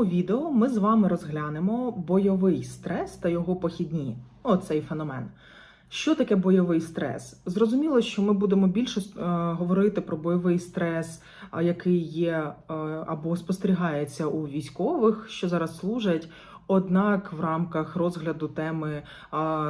цьому відео ми з вами розглянемо бойовий стрес та його похідні. Оцей феномен. Що таке бойовий стрес? Зрозуміло, що ми будемо більше е, говорити про бойовий стрес, який є е, або спостерігається у військових, що зараз служать. Однак, в рамках розгляду теми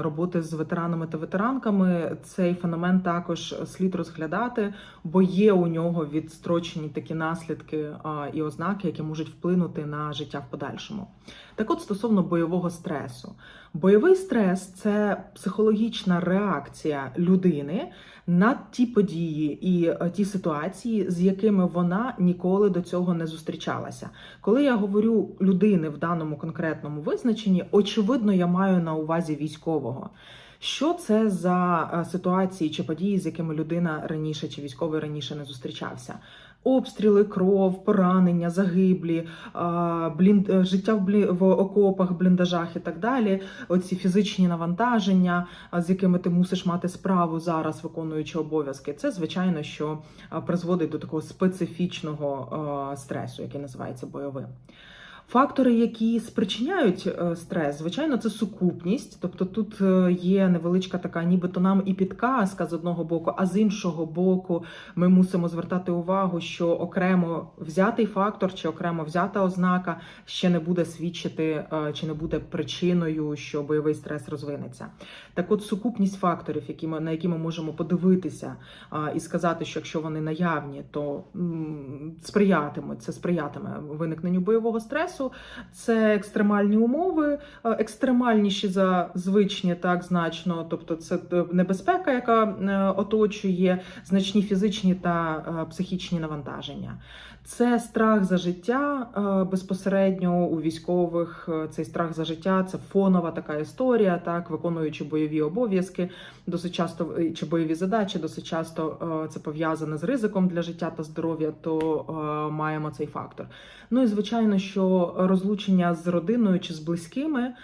роботи з ветеранами та ветеранками цей феномен також слід розглядати, бо є у нього відстрочені такі наслідки і ознаки, які можуть вплинути на життя в подальшому. Так, от стосовно бойового стресу, бойовий стрес це психологічна реакція людини на ті події і е, ті ситуації, з якими вона ніколи до цього не зустрічалася. Коли я говорю людини в даному конкретному визначенні, очевидно, я маю на увазі військового. Що це за е, ситуації чи події, з якими людина раніше чи військовий раніше не зустрічався? Обстріли, кров, поранення, загиблі, блін... е, життя в, блі... в окопах, бліндажах і так далі. Оці фізичні навантаження, з якими ти мусиш мати справу зараз, виконуючи обов'язки. Це звичайно, що призводить до такого специфічного стресу, який називається бойовим. Фактори, які спричиняють е, стрес, звичайно, це сукупність. Тобто тут е, є невеличка така, нібито нам і підказка з одного боку, а з іншого боку, ми мусимо звертати увагу, що окремо взятий фактор чи окремо взята ознака ще не буде свідчити е, чи не буде причиною, що бойовий стрес розвинеться. Так, от сукупність факторів, які ми на які ми можемо подивитися і сказати, що якщо вони наявні, то сприятимуть це сприятиме виникненню бойового стресу. Це екстремальні умови, е, екстремальніші за звичні, так значно. Тобто, це е, небезпека, яка е, оточує значні фізичні та психічні навантаження. Це страх за життя безпосередньо у військових. Цей страх за життя це фонова така історія, так виконуючи бойові обов'язки, досить часто чи бойові задачі, досить часто це пов'язане з ризиком для життя та здоров'я. То маємо цей фактор. Ну і звичайно, що розлучення з родиною чи з близькими,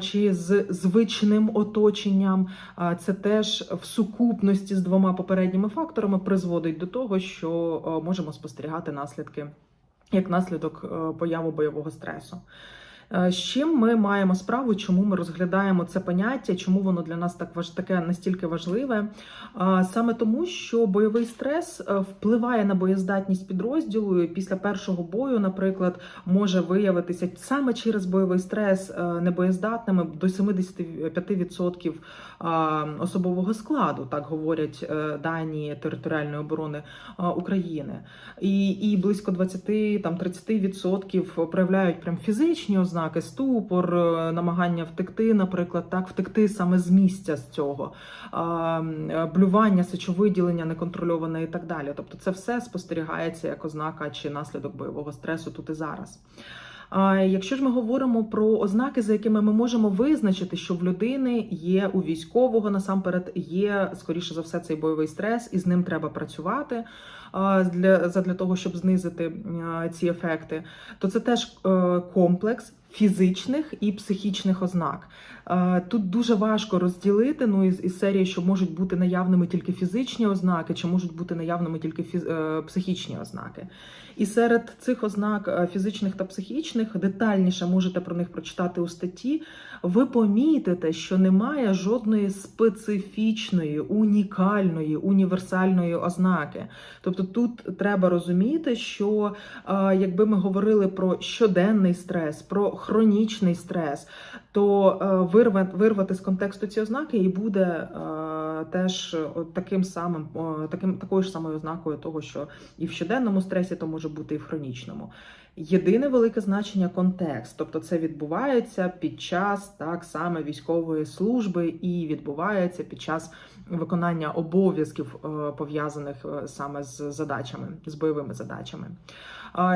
чи з звичним оточенням, це теж в сукупності з двома попередніми факторами призводить до того, що можемо спостерігати наслідки як наслідок появу бойового стресу. Е, З чим ми маємо справу, чому ми розглядаємо це поняття, чому воно для нас так важ таке настільки важливе? Саме тому, що бойовий стрес е, впливає на боєздатність підрозділу. і Після першого бою, наприклад, може виявитися саме через бойовий стрес е, небоєздатними до 75% а, особового складу, так говорять е, дані територіальної оборони України, і, і близько 20 там 30% проявляють прям фізичні ознаки, ступор, е, намагання втекти, наприклад, так втекти саме з місця з цього, е, блювання, сечовиділення неконтрольоване і так далі. Тобто, це все спостерігається як ознака чи наслідок бойового стресу тут і зараз. Якщо ж ми говоримо про ознаки, за якими ми можемо визначити, що в людини є у військового насамперед є скоріше за все цей бойовий стрес, і з ним треба працювати для того, щоб знизити ці ефекти, то це теж е, комплекс. Фізичних і психічних ознак Е, тут дуже важко розділити ну із, із серії, що можуть бути наявними тільки фізичні ознаки, чи можуть бути наявними тільки фіз, е, психічні ознаки. І серед цих ознак е, фізичних та психічних детальніше можете про них прочитати у статті. Ви помітите, що немає жодної специфічної, унікальної, універсальної ознаки. Тобто тут треба розуміти, що якби ми говорили про щоденний стрес, про хронічний стрес, то е, вирвати, з контексту ці ознаки і буде е, теж таким самим, таким такою ж самою ознакою того, що і в щоденному стресі то може бути, і в хронічному. Єдине велике значення контекст, тобто це відбувається під час так саме військової служби і відбувається під час виконання обов'язків е, пов'язаних е, саме з задачами, з бойовими задачами.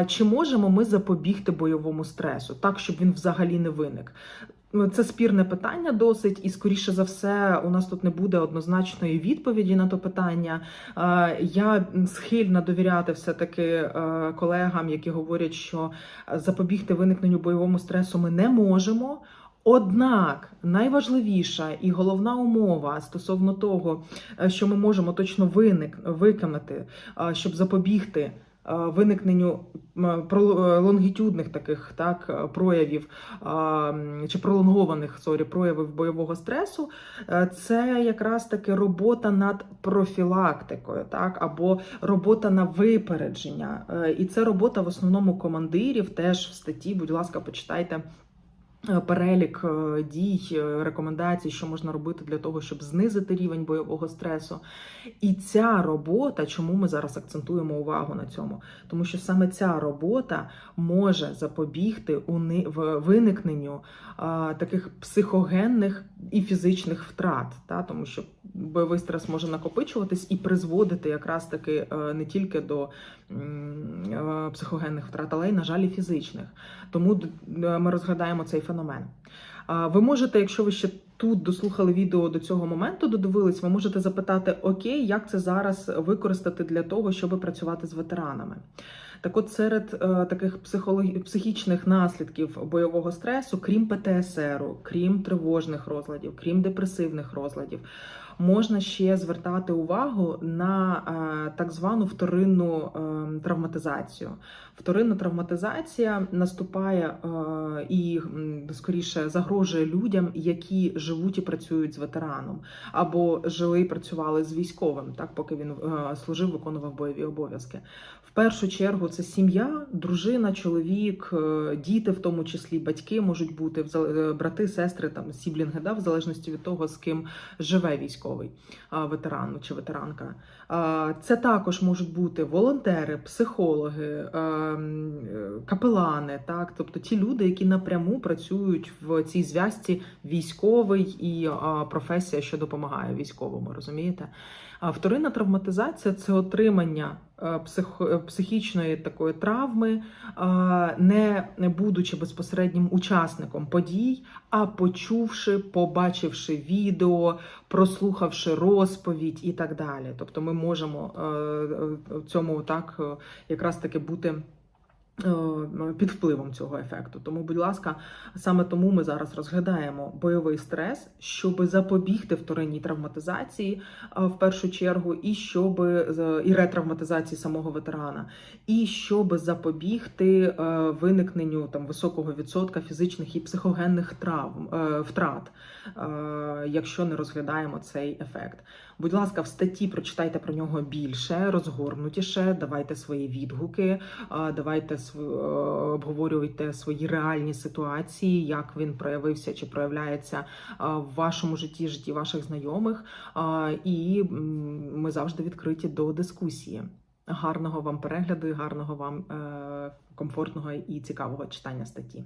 Чи можемо ми запобігти бойовому стресу так, щоб він взагалі не виник? Ну, Це спірне питання досить, і скоріше за все, у нас тут не буде однозначної відповіді на то питання. Е, Я схильна довіряти все-таки е, колегам, які говорять, що запобігти виникненню бойовому стресу ми не можемо. Однак найважливіша і головна умова стосовно того, е, що ми можемо точно виник виконати, щоб запобігти виникненню м, е, лонгітюдних таких так е, проявів чи пролонгованих сорі, проявів бойового стресу, е, це якраз таки робота над профілактикою, так або робота на випередження. Е, І це робота в основному командирів. Теж в статті, будь ласка, почитайте. Е, Перелік е, дій, е, рекомендацій, що можна робити для того, щоб знизити рівень бойового стресу. І ця робота, чому ми зараз акцентуємо увагу на цьому? Тому що саме ця робота може запобігти виникненню таких психогенних і фізичних втрат, та тому що бойовий стрес може накопичуватись і призводити якраз таки не тільки до психогенних втрат, але й, на жаль, і фізичних. Тому ми розглядаємо цей феномен. А, Ви можете, якщо ви ще тут дослухали відео до цього моменту, додивились, ви можете запитати: Окей, як це зараз використати для того, щоб працювати з ветеранами? Так, от серед е, таких психічних наслідків бойового стресу, крім ПТСР, крім тривожних розладів, крім депресивних розладів, можна ще звертати увагу на е, так звану вторинну е, травматизацію. Вторинна травматизація наступає і скоріше загрожує людям, які живуть і працюють з ветераном, або жили і працювали з військовим, так поки він служив, виконував бойові обов'язки. В першу чергу це сім'я, дружина, чоловік, е, діти, в тому числі батьки можуть бути е, брати, сестри, там сіблінги, да, в залежності від того, з ким живе військовий ветеран чи ветеранка. Це також можуть бути волонтери, психологи, ем, е, капелани, так, тобто ті люди, які напряму працюють в цій зв'язці військовий і професія, що допомагає військовому, розумієте? А вторинна травматизація це отримання е, психо- е, психічної такої травми, не, не будучи безпосереднім учасником подій, а почувши, побачивши відео, прослухавши розповідь і так далі. Тобто ми можемо е, е, цьому так е, якраз таки бути. Е, Під впливом цього ефекту, тому, будь ласка, саме тому ми зараз розглядаємо бойовий стрес, щоб запобігти вторинній травматизації е, в першу чергу, і щоб і ретравматизації самого ветерана, і щоб запобігти е, виникненню там високого відсотка фізичних і психогенних травм е, втрат, е, якщо не розглядаємо цей ефект. Будь ласка, в статті прочитайте про нього більше, розгорнутіше. Давайте свої відгуки, е, давайте е, обговорюйте свої реальні ситуації, як він проявився чи проявляється е, в вашому житті, житті ваших знайомих. Е, І ми завжди відкриті до дискусії. Гарного вам перегляду і гарного вам комфортного і цікавого читання статті.